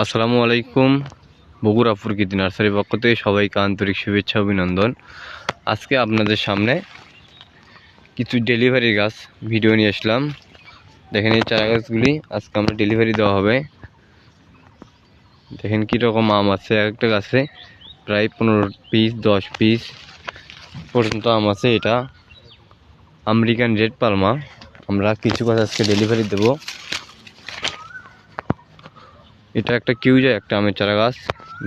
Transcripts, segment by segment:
আসসালামু আলাইকুম। বগুড়া প্রকৃতি নার্সারি পক্ষ থেকে সবাইকে আন্তরিক শুভেচ্ছা, অভিনন্দন। আজকে আপনাদের সামনে কিছু ডেলিভারি গাছ ভিডিও নিয়ে আসলাম। দেখেন এই চারা গাছগুলি, আজকে আমরা ডেলিভারি দেওয়া হবে। দেখেন কীরকম আম আছে এক একটা গাছে প্রায় পনেরো পিস দশ পিস পর্যন্ত আম আছে এটা। American red Palmer. আমরা কিছু গাছ আজকে ডেলিভারি দেবো। এটা একটা কিউজা একটা আমের চারা গাছ।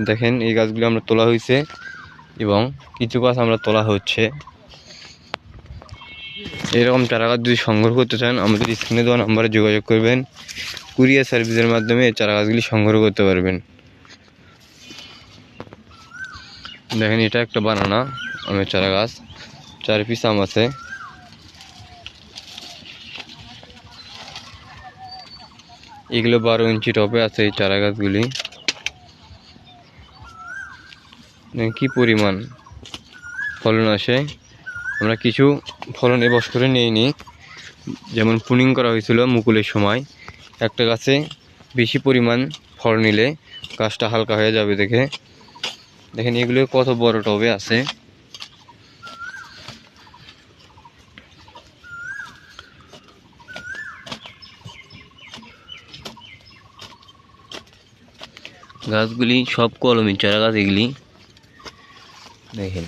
দেখেন, এই গাছগুলো আমরা তোলা হয়েছে এবং কিছু গাছ আমরা তোলা হচ্ছে। এরকম চারা গাছ যদি সংগ্রহ করতে চান আমাদের স্ক্রিনে দেওয়া নাম্বারে যোগাযোগ করবেন, কুরিয়ার সার্ভিসের মাধ্যমে এই চারা গাছগুলি সংগ্রহ করতে পারবেন। দেখেন, এটা একটা বানানা, আমের চারা গাছ। চার পিস আম আছে। এগুলো বারো ইঞ্চি টপে আছে এই চারা গাছগুলি কি পরিমাণ ফলন আসে। আমরা কিছু ফলন এ বছরে নিইনি যেমন পুনিং করা হয়েছিল মুকুলের সময়। একটা গাছে বেশি পরিমাণ ফল নিলে গাছটা হালকা হয়ে যাবে দেখে। দেখেন এগুলো কত বড় টবে আছে। গাছগুলি সব কলমি চারা গাছ এগুলি। দেখেন।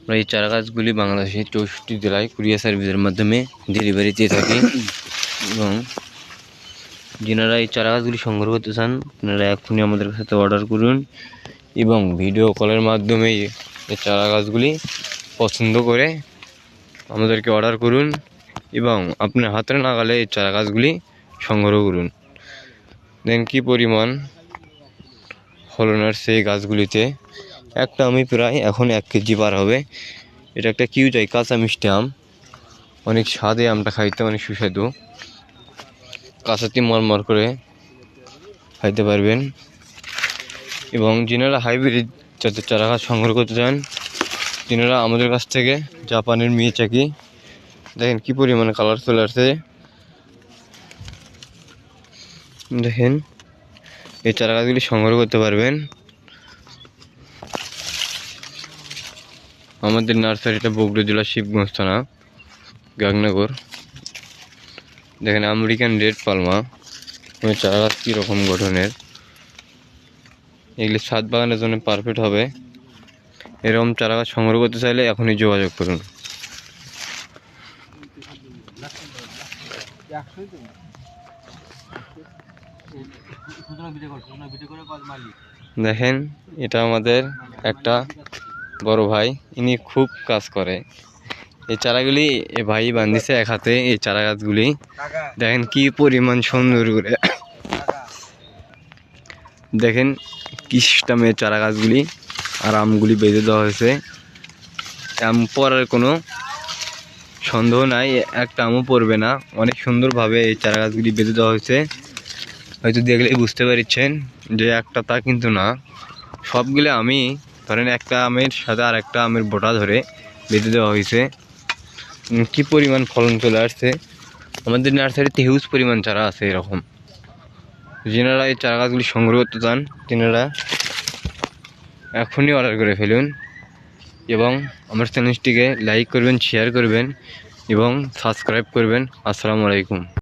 আমরা এই চারা গাছগুলি বাংলাদেশের চৌষট্টি জেলায় কুরিয়ার সার্ভিসের মাধ্যমে ডেলিভারি দিয়ে থাকি। এবং যেনারা এই চারা গাছগুলি সংগ্রহ করতে চান আপনারা এখনই আমাদের সাথে অর্ডার করুন। এবং ভিডিও কলের মাধ্যমে এই চারা গাছগুলি পছন্দ করে আমাদেরকে অর্ডার করুন এবং আপনার হাতের নাগালে এই চারা গাছগুলি সংগ্রহ করুন। দেন কী পরিমাণ ফলন আসছে এই গাছগুলিতে? একটা আমি প্রায় এখন এক কেজি পার হবে। এটা একটা কিউ কিউটাই কাঁচা মিষ্টি আম। অনেক স্বাদে আমটা খাইতে অনেক সুস্বাদু। কাঁচাতে মরমর করে খাইতে পারবেন। এবং যিনারা হাইব্রিড জাতের চারা গাছ সংগ্রহ করতে চান, তিনারা আমাদের কাছ থেকে জাপানের মেয়ে চাকি দেখেন কি পরিমাণে কালার চলে আসছে। দেখেন, এই চারা গাছগুলি সংগ্রহ করতে পারবেন। আমাদের নার্সারিটা বগুড়া জেলা শিবগঞ্জ থানা, গাগনগর। দেখেন আমেরিকান রেড পালমা ওই চারা গাছ কীরকম গঠনের। এগুলি ছাদ বাগানের জন্য পারফেক্ট হবে। এরকম চারা গাছ সংগ্রহ করতে চাইলে এখনই যোগাযোগ করুন। দেখেন, এটা আমাদের একটা বড় ভাই, ইনি খুব কাজ করে। এই চারাগুলি এ ভাই বান্ধিছে এক হাতে, এই চারা গাছগুলি। দেখেন কি পরিমাণ সুন্দর করে। দেখেন কি সিস্টেমে চারা গাছগুলি আর আমগুলি বেঁধে দেওয়া হয়েছে। আম পরার কোনো সন্দেহ নাই, একটা আমও পড়বে না। অনেক সুন্দরভাবে এই চারা গাছগুলি বেঁধে দেওয়া হয়েছে। হয়তো দেখলেই বুঝতে পারছেন যে একটা তা কিন্তু না। সবগুলো আমি ধরেন একটা আমের সাথে আর একটা আমের বোটা ধরে বেঁধে দেওয়া হয়েছে। কি পরিমাণ ফলন চলে আসছে? আমাদের নার্সারিতে হিউজ পরিমাণ চারা আছে এরকম। যেনারা এই চারা গাছগুলি সংগ্রহ করতে চান, তেনারা এখনই অর্ডার করে ফেলুন এবং আমার চ্যানেলটিকে লাইক করবেন শেয়ার করবেন এবং সাবস্ক্রাইব করবেন। আসসালামু আলাইকুম।